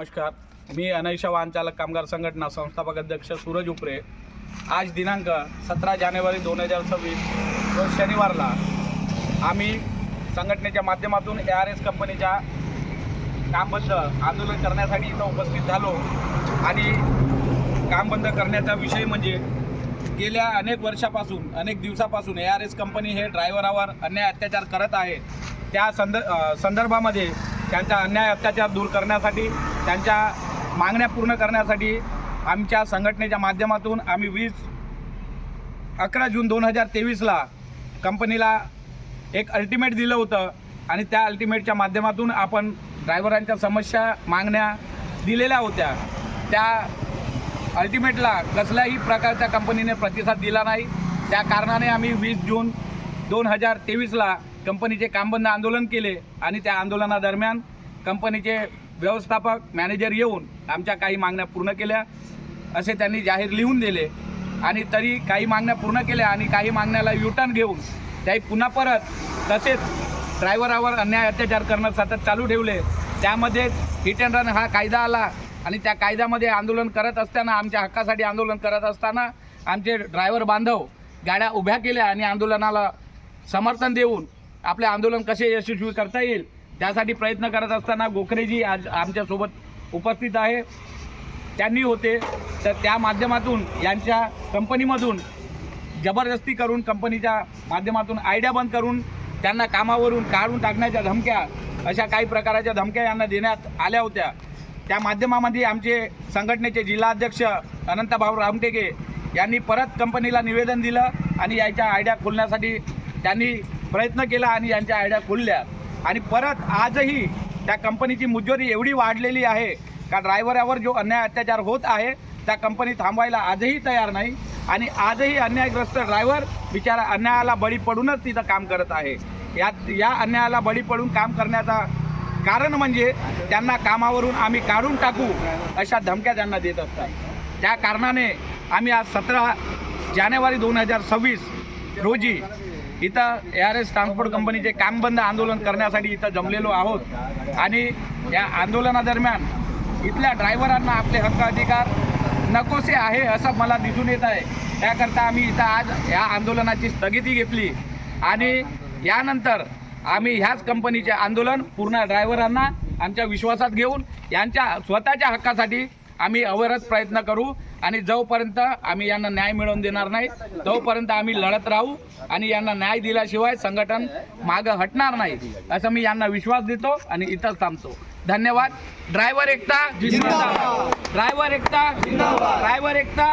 नमस्कार. मी अनैशा वाहनचालक कामगार संघटना संस्थापक अध्यक्ष सूरज उपरे. आज दिनांक सतरा जानेवारी दोन हजार सव्वीस रोज शनिवारला आम्ही संघटनेच्या माध्यमातून ए आर एस कंपनीच्या काम बंद आंदोलन करण्यासाठी इथं उपस्थित झालो. आणि काम बंद करण्याचा विषय म्हणजे गेल्या अनेक वर्षापासून अनेक दिवसापासून ए आर एस कंपनी हे ड्रायव्हरावर अन्याय अत्याचार करत आहे. त्या संद संदर्भामध्ये त्यांचा अन्याय अत्याचार दूर करण्यासाठी त्यांच्या मागण्या पूर्ण करण्यासाठी आमच्या संघटनेच्या माध्यमातून आम्ही वीस अकरा जून दोन हजार तेवीसला कंपनीला एक अल्टिमेट दिलं होतं आणि त्या अल्टिमेटच्या माध्यमातून आपण ड्रायव्हरांच्या समस्या मागण्या दिलेल्या होत्या. त्या अल्टिमेटला कसल्याही प्रकारच्या कंपनीने प्रतिसाद दिला नाही. त्या कारणाने आम्ही वीस जून दोन हजार तेवीसला कंपनीचे कामबंद आंदोलन केले आणि त्या आंदोलनादरम्यान कंपनीचे व्यवस्थापक मॅनेजर येऊन आमच्या काही मागण्या पूर्ण केल्या असे त्यांनी जाहीर लिहून दिले. आणि तरी काही मागण्या पूर्ण केल्या आणि काही मागण्याला युटर्न घेऊन त्याही पुन्हा परत तसेच ड्रायव्हरावर अन्याय अत्याचार करणं सतत चालू ठेवले. त्यामध्ये हिट अँड रन हा कायदा आला आणि त्या कायद्यामध्ये आंदोलन करत असताना आमच्या हक्कासाठी आंदोलन करत असताना आमचे ड्रायव्हर बांधव गाड्या उभ्या केल्या आणि आंदोलनाला समर्थन देऊन आपले आंदोलन कसे यशस्वी करता येईल त्यासाठी प्रयत्न करत असताना गोखरेजी आज आमच्यासोबत उपस्थित आहे. त्यांनी होते. तर त्या माध्यमातून यांच्या कंपनीमधून जबरदस्ती करून कंपनीच्या माध्यमातून आयडिया बंद करून त्यांना कामावरून काढून टाकण्याच्या धमक्या अशा काही प्रकाराच्या धमक्या यांना देण्यात आल्या होत्या. त्या माध्यमामध्ये आमचे संघटनेचे जिल्हाध्यक्ष अनंतभाऊ रामटेके यांनी परत कंपनीला निवेदन दिलं आणि याच्या आयडिया खोलण्यासाठी त्यांनी प्रयत्न केला आणि यांच्या आयडिया खोलल्या. आणि परत आजही त्या कंपनीची मुजोरी एवढी वाढलेली आहे का ड्रायव्हरावर जो अन्याय अत्याचार होत आहे त्या कंपनी थांबवायला आजही तयार नाही. आणि आजही अन्यायग्रस्त ड्रायव्हर बिचारा अन्यायाला बळी पडूनच तिथं काम करत आहे. या या अन्यायाला बळी पडून काम करण्याचा कारण म्हणजे त्यांना कामावरून आम्ही काढून टाकू अशा धमक्या त्यांना देत असतात. त्या कारणाने आम्ही आज सतरा जानेवारी दोन हजार सव्वीस रोजी इथं ए आर एस ट्रान्सपोर्ट कंपनीचे काम बंद आंदोलन करण्यासाठी इथं जमलेलो आहोत. आणि या आंदोलनादरम्यान इथल्या ड्रायव्हरांना आपले हक्क अधिकार नकोसे आहे असं मला दिसून येत आहे. त्याकरता आम्ही इथं आज या आंदोलनाची स्थगिती घेतली. आणि यानंतर आम्ही ह्याच कंपनीचे आंदोलन पूर्ण ड्रायव्हरांना आमच्या विश्वासात घेऊन यांच्या स्वतःच्या हक्कासाठी आम्ही अवरत प्रयत्न करू. आणि जोपर्यंत आम्ही यांना न्याय मिळवून देणार नाही तोपर्यंत आम्ही लढत राहू आणि यांना न्याय दिल्याशिवाय संघटन मागं हटणार नाही असं मी यांना विश्वास देतो आणि इथंच थांबतो. धन्यवाद. ड्रायव्हर एकता ड्रायव्हर एकता ड्रायव्हर एकता